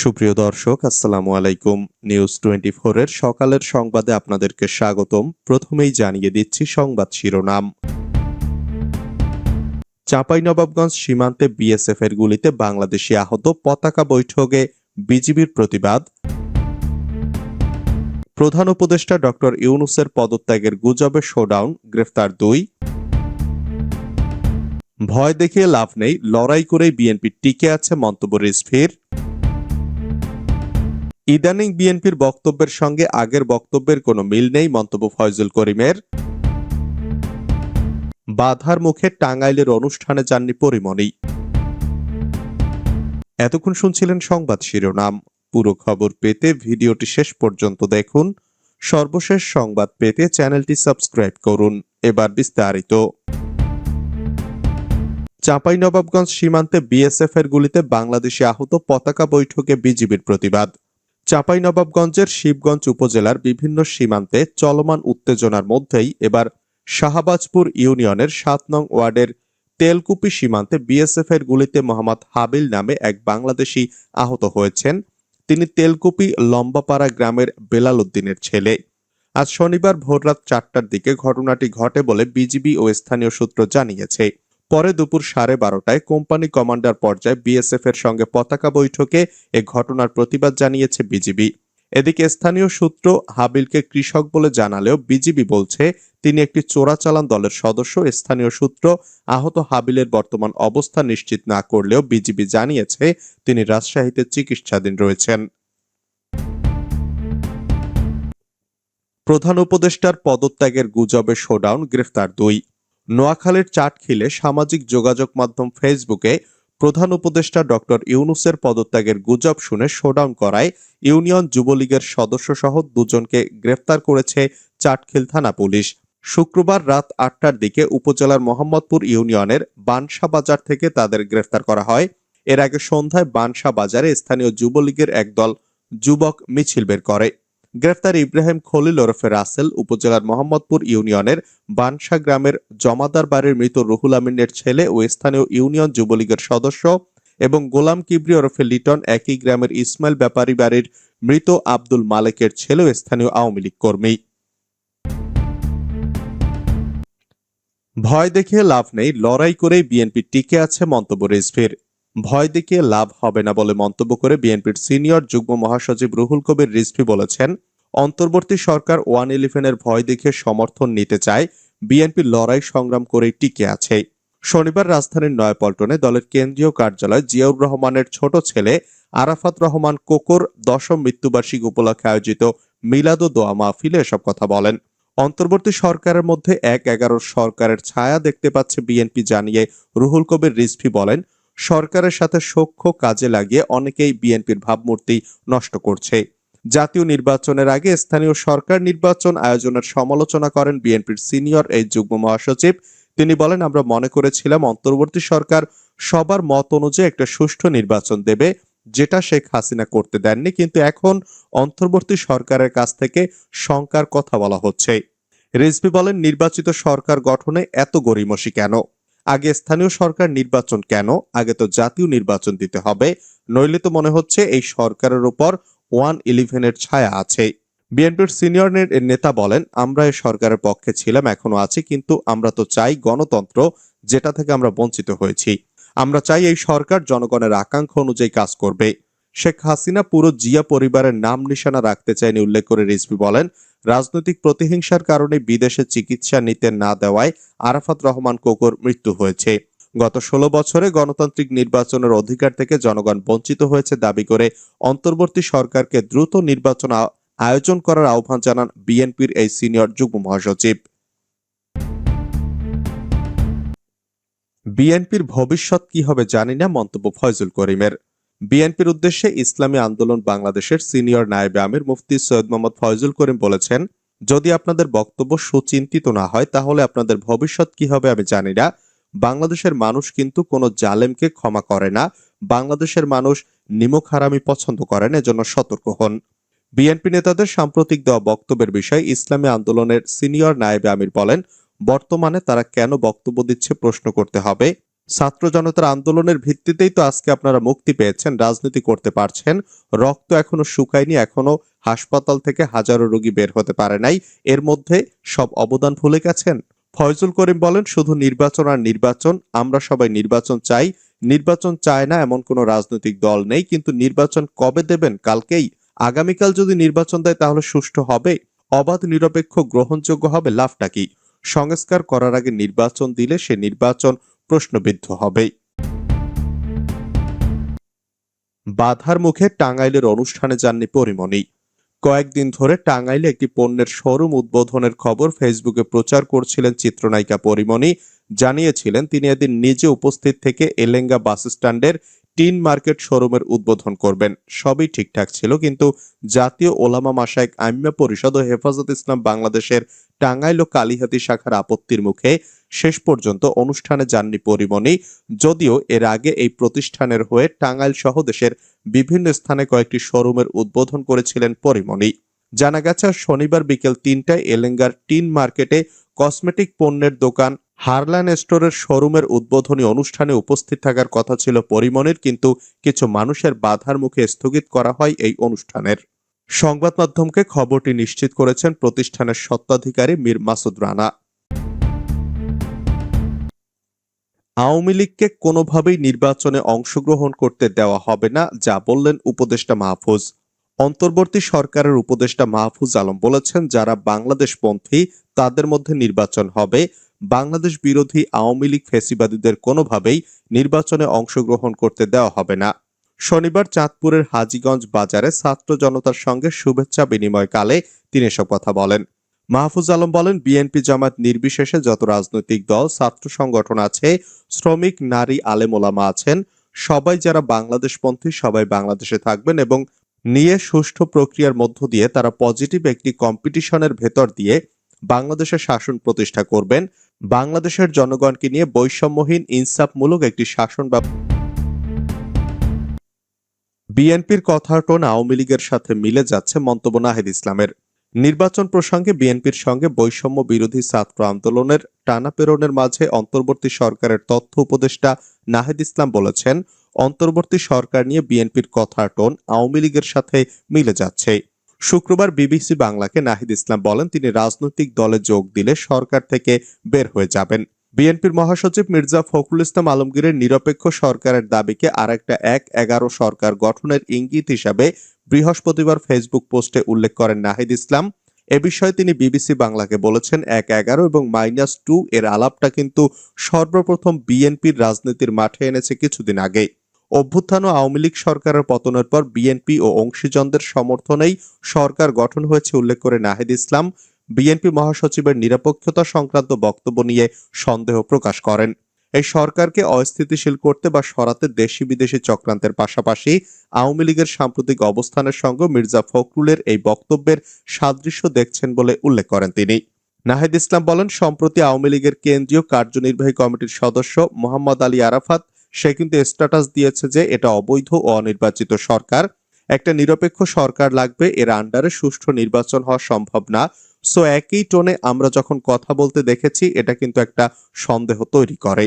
সুপ্রিয় দর্শক, আসসালামু আলাইকুম। নিউজ টোয়েন্টি এর সকালের সংবাদে আপনাদেরকে স্বাগতম। প্রথমেই জানিয়ে দিচ্ছি সংবাদ শিরোনাম। চাঁপাইনবাবগঞ্জ সীমান্তে বিএসএফ এর গুলিতে বাংলাদেশি আহত পতাকা বৈঠকে বিজিবির প্রতিবাদ। প্রধান উপদেষ্টা ডক্টর ইউনুসের পদত্যাগের গুজবে শোডাউন, গ্রেফতার দুই। ভয় দেখিয়ে লাভ নেই, লড়াই করেই বিএনপি টিকে আছে মন্তব্য রিজভির। ইদানিং বিএনপির বক্তব্যের সঙ্গে আগের বক্তব্যের কোনো মিল নেই মন্তব্য ফয়জুল করিমের। বাধার মুখে টাঙ্গাইলের অনুষ্ঠানে যাননি পরিমণি। এতক্ষণ শুনছিলেন সংবাদ শিরোনাম। পুরো খবর পেতে ভিডিওটি শেষ পর্যন্ত দেখুন। সর্বশেষ সংবাদ পেতে চ্যানেলটি সাবস্ক্রাইব করুন। এবার বিস্তারিত। চাঁপাইনবাবগঞ্জ সীমান্তে বিএসএফ এর গুলিতে বাংলাদেশে আহত পতাকা বৈঠকে বিজিবির প্রতিবাদ। চাঁপাইনবাবগঞ্জের শিবগঞ্জ উপজেলার বিভিন্ন সীমান্তে চলমান উত্তেজনার মধ্যেই এবার শাহবাজপুর ইউনিয়নের সাত নং ওয়ার্ডের তেলকুপি সীমান্তে বিএসএফ এর গুলিতে মোহাম্মদ হাবিল নামে এক বাংলাদেশি আহত হয়েছেন। তিনি তেলকুপি লম্বাপাড়া গ্রামের বেলাল উদ্দিনের ছেলে। আজ শনিবার ভোররাত চারটার দিকে ঘটনাটি ঘটে বলে বিজিবি ও স্থানীয় সূত্র জানিয়েছে। পরে দুপুর সাড়ে বারোটায় কোম্পানি কমান্ডার পর্যায়ে বিএসএফ এর সঙ্গে পতাকা বৈঠকে এ ঘটনার প্রতিবাদ জানিয়েছে বিজিবি। এদিকে স্থানীয় সূত্র হাবিলকে কৃষক বলে জানালেও বিজিবি বলছে, তিনি একটি চোরাচালান দলের সদস্য। স্থানীয় সূত্র আহত হাবিলের বর্তমান অবস্থা নিশ্চিত না করলেও বিজিবি জানিয়েছে, তিনি রাজশাহীতে চিকিৎসাধীন রয়েছেন। প্রধান উপদেষ্টার পদত্যাগের গুজবে শোডাউন, গ্রেফতার দুই। নোয়াখালীর চাটখিলে সামাজিক যোগাযোগ মাধ্যম ফেসবুকে প্রধান উপদেষ্টা ডক্টর ইউনুসের পদত্যাগের গুজব শুনে শোডাউন করায় ইউনিয়ন যুবলীগের সদস্য সহ দুজনকে গ্রেফতার করেছে চাটখিল থানা পুলিশ। শুক্রবার রাত আটটার দিকে উপজেলার মোহাম্মদপুর ইউনিয়নের বানসা বাজার থেকে তাদের গ্রেফতার করা হয়। এর আগে সন্ধ্যায় বানসা বাজারে স্থানীয় যুবলীগের একদল যুবক মিছিল বের করে। গ্রেফতার ইব্রাহিম খলিল ওরফে রাসেল উপজেলার মোহাম্মদপুর ইউনিয়নের বানসা গ্রামের জমাদার বাড়ির মৃত রুহুল আমিনের ছেলে ও স্থানীয় ইউনিয়ন যুবলীগের সদস্য এবং গোলাম কিবরি ওরফে লিটন একই গ্রামের ইসমাইল ব্যাপারী বাড়ির মৃত আব্দুল মালেকের ছেলে ও স্থানীয় আওয়ামী লীগ কর্মী। ভয় দেখিয়ে লাভ নেই, লড়াই করেই বিএনপি টিকে আছে মন্তব্য রিজভির। ভয় দেখিয়ে লাভ হবে না বলে মন্তব্য করে বিএনপির সিনিয়র যুগ্ম মহাসচিব রুহুল কবির রিজভি বলেছেন, অন্তর্বর্তী সরকার ওয়ান ইলেভেনের ভয় দেখে সমর্থন নিতে চায়, বিএনপি লড়াই সংগ্রাম করেই টিকে আছে। শনিবার রাজধানীর নয়াপল্টনে দলের কেন্দ্রীয় কার্যালয় জিয়াউর রহমানের ছোট ছেলে আরাফাত রহমান কোকর দশম মৃত্যুবার্ষিকী উপলক্ষে আয়োজিত মিলাদ দোয়া মাহফিলে এসব কথা বলেন। অন্তর্বর্তী সরকারের মধ্যে এক এগারোর সরকারের ছায়া দেখতে পাচ্ছে বিএনপি জানিয়ে রুহুল কবির রিজভি বলেন সরকারের সাথে সখ্য কাজে লাগিয়ে অনেকেই বিএনপির ভাবমূর্তি নষ্ট করছে। জাতীয় নির্বাচনের আগে স্থানীয় সরকার নির্বাচন আয়োজনের সমালোচনা করেন বিএনপির সিনিয়র এই যুগ্ম মহাসচিব। তিনি বলেন, আমরা মনে করেছিলাম অন্তর্বর্তী সরকার সবার মত অনুযায়ী একটা সুষ্ঠু নির্বাচন দেবে, যেটা শেখ হাসিনা করতে দেননি, কিন্তু এখন অন্তর্বর্তী সরকারের কাছ থেকে শঙ্কার কথা বলা হচ্ছে। রিজভি বলেন, নির্বাচিত সরকার গঠনে এত গরিমসি কেন? আগে স্থানীয় সরকার নির্বাচন কেন? আগে তো জাতীয় নির্বাচন দিতে হবে। নইলে তো মনে হচ্ছে এই সরকারের উপর ওয়ান ইলেভেনের ছায়া আছে। বিএনপির সিনিয়র নেতা বলেন, আমরা এই সরকারের পক্ষে ছিলাম, এখনও আছি, কিন্তু আমরা তো চাই গণতন্ত্র, যেটা থেকে আমরা বঞ্চিত হয়েছি। আমরা চাই এই সরকার জনগণের আকাঙ্ক্ষা অনুযায়ী কাজ করবে। শেখ হাসিনা পুরো জিয়া পরিবারের নাম নিশানা রাখতে চায়নি, উল্লেখ করে রিজভি বলেন। রাজনৈতিক প্রতিহিংসার কারণে বিদেশে চিকিৎসা নিতে না দেওয়ায় আরাফাত রহমান কোকর মৃত্যু হয়েছে। গত ষোলো বছরে গণতান্ত্রিক নির্বাচনের অধিকার থেকে জনগণ বঞ্চিত হয়েছে দাবি করে অন্তর্বর্তী সরকারকে দ্রুত নির্বাচন আয়োজন করার আহ্বান জানান বিএনপির এই সিনিয়র যুগ্ম মহাসচিব। বিএনপির ভবিষ্যৎ কি হবে জানি না, মন্তব্য ফয়জুল করিমের। বিএনপির উদ্দেশ্যে ইসলামী আন্দোলন বাংলাদেশের সিনিয়র নায়েবে আমির মুফতি সৈয়দ মোহাম্মদ ফয়জুল করিম বলেছেন, যদি আপনাদের বক্তব্য সুচিন্তিত না হয়, তাহলে আপনাদের ভবিষ্যৎ কি হবে আমি জানি না। বাংলাদেশের মানুষ কিন্তু কোনো জালেমকে ক্ষমা করে না। বাংলাদেশের মানুষ নিমক হারামি পছন্দ করেন, এজন্য সতর্ক হন। বিএনপি নেতাদের সাম্প্রতিক দেওয়া বক্তব্যের বিষয়ে ইসলামী আন্দোলনের সিনিয়র নায়েবে আমির বলেন, বর্তমানে তারা কেন বক্তব্য দিচ্ছে প্রশ্ন করতে হবে। ছাত্র জনতার আন্দোলনের ভিত্তিতেই তো আজকে আপনারা মুক্তি পেয়েছেন, রাজনীতি করতে পারছেন। রক্ত এখনও শুকায়নি, এখনও হাসপাতাল থেকে হাজারো রোগী বের হতে পারে নাই। এর মধ্যে সব অবদান ভুলে গেছেন? ফয়জুল করিম বলেন, শুধু নির্বাচন আর নির্বাচন, আমরা সবাই নির্বাচন চাই। নির্বাচন চায় না এমন কোনো রাজনৈতিক দল নেই, কিন্তু নির্বাচন কবে দেবেন, কালকেই? আগামীকাল যদি নির্বাচন দেয়, তাহলে সুষ্ঠু হবে? অবাধ নিরপেক্ষ গ্রহণযোগ্য হবে লাভটা কি? সংস্কার করার আগে নির্বাচন দিলে সে নির্বাচন প্রশ্নবিদ্ধ হবে বাধার মুখে টাঙ্গাইলের অনুষ্ঠানে যাননি পরিমণি। কয়েকদিন ধরে টাঙ্গাইলে একটি পণ্যের শোরুম উদ্বোধনের খবর ফেসবুকে প্রচার করছিলেন চিত্রনায়িকা পরিমণি। জানিয়েছিলেন, তিনি এদিন নিজে উপস্থিত থেকে এলেঙ্গা বাস স্ট্যান্ডের টিন মার্কেট শোরুমের উদ্বোধন করবেন। সবই ঠিকঠাক ছিল, কিন্তু জাতীয় ওলামা মাসায়েক আইম্মা পরিষদ ও হেফাজত ইসলাম বাংলাদেশের টাঙ্গাইল ও কালিহাতি শাখার আপত্তির মুখে শেষ পর্যন্ত অনুষ্ঠানে যাননি পরিমণি। যদিও এর আগে এই প্রতিষ্ঠানের হয়ে টাঙ্গাইল সহ দেশের বিভিন্ন স্থানে কয়েকটি শোরুমের উদ্বোধন করেছিলেন পরিমণি। জানা গেছে, শনিবার বিকেল তিনটায় এলেঙ্গার টিন মার্কেটে কসমেটিক পণ্যের দোকান হারলান স্টোরের শোরুমের উদ্বোধনী অনুষ্ঠানে উপস্থিত থাকার কথা ছিল পরিমণির, কিন্তু কিছু মানুষের বাধার মুখে স্থগিত করা হয় এই অনুষ্ঠানের। সংবাদ মাধ্যমকে খবরটি নিশ্চিত করেছেন প্রতিষ্ঠানের স্বত্বাধিকারী মীর মাসুদ রানা। আওয়ামী লীগকে কোনোভাবেই নির্বাচনে অংশগ্রহণ করতে দেওয়া হবে না, যা বললেন উপদেষ্টা মাহফুজ। অন্তর্বর্তী সরকারের উপদেষ্টা মাহফুজ আলম বলেছেন, যারা বাংলাদেশপন্থী, তাদের মধ্যে নির্বাচন হবে। বাংলাদেশ বিরোধী আওয়ামী লীগ ফেসিবাদীদের কোনোভাবেই নির্বাচনে অংশগ্রহণ করতে দেওয়া হবে না। শনিবার চাঁদপুরের হাজীগঞ্জ বাজারে ছাত্র জনতার সঙ্গে শুভেচ্ছা বিনিময়কালে তিনি এসব কথা বলেন। মাহফুজ আলম বলেন, বিএনপি জামাত নির্বিশেষে যত রাজনৈতিক দল, ছাত্র সংগঠন আছে, শ্রমিক, নারী আলেমোলামা আছেন, সবাই যারা বাংলাদেশপন্থী, সবাই বাংলাদেশে থাকবেন এবং নিয়ে সুষ্ঠু প্রক্রিয়ার মধ্য দিয়ে তারা পজিটিভ একটি কম্পিটিশনের ভেতর দিয়ে বাংলাদেশের শাসন প্রতিষ্ঠা করবেন। বাংলাদেশের জনগণকে নিয়ে বৈষম্যহীন, ইনসাফমূলক একটি শাসন বিএনপির কথার টোন আওয়ামী লীগের সাথে মিলে যাচ্ছে মন্তব্য নাহিদ ইসলামের। নির্বাচন প্রসঙ্গে বিএনপির সঙ্গে বৈষম্য বিরোধী ছাত্র আন্দোলনের টানাপেরনের মাঝে অন্তর্বর্তী সরকারের তথ্য উপদেষ্টা নাহিদ ইসলাম বলেছেন, অন্তর্বর্তী সরকার নিয়ে বিএনপির কথার টোন আওয়ামী লীগের সাথে মিলে যাচ্ছে। শুক্রবার বিবিসি বাংলাকে নাহিদ ইসলাম বলেন, তিনি রাজনৈতিক দলে যোগ দিলে সরকার থেকে বের হয়ে যাবেন। বিএনপির মহাসচিব মির্জা ফখরুল ইসলাম আলমগীরের নিরপেক্ষ সরকারের দাবিকে আরেকটা এক এগারো সরকার গঠনের ইঙ্গিত হিসাবে বৃহস্পতিবার ফেসবুক পোস্টে উল্লেখ করেন নাহিদ ইসলাম। এ বিষয়ে তিনি বিবিসি বাংলাকে বলেছেন, এক এগারো এবং মাইনাস টু এর আলাপটা কিন্তু সর্বপ্রথম বিএনপির রাজনীতির মাঠে এনেছে কিছুদিন আগে অভ্যুত্থান ও আওয়ামী লীগ সরকারের পতনের পর বিএনপি ও অংশীজনদের সমর্থনেই সরকার গঠন হয়েছে উল্লেখ করে নাহিদ ইসলাম। বিএনপি মহাসচিবের নিরপেক্ষতা সংক্রান্ত বক্তব্য নিয়ে সন্দেহ প্রকাশ করেন। এই সরকারকে অস্থিতিশীল করতে বা সরাতে দেশি বিদেশি চক্রান্তের পাশাপাশি আওয়ামী লীগের সাম্প্রতিক অবস্থানের সঙ্গে মির্জা ফখরুলের এই বক্তব্যের সাদৃশ্য দেখছেন বলে উল্লেখ করেন তিনি। নাহিদ ইসলাম বলেন, সম্প্রতি আওয়ামী লীগের কেন্দ্রীয় কার্যনির্বাহী কমিটির সদস্য মোহাম্মদ আলী আরাফাত সে কিন্তু স্ট্যাটাস দিয়েছে যে এটা অবৈধ ও অনির্বাচিত সরকার। একটা নিরপেক্ষ সরকার লাগবে, এর আন্ডারে সুষ্ঠু নির্বাচন হওয়া সম্ভব না। সো একই টোনে আমরা যখন কথা বলতে দেখেছি, এটা কিন্তু একটা সন্দেহ তৈরি করে।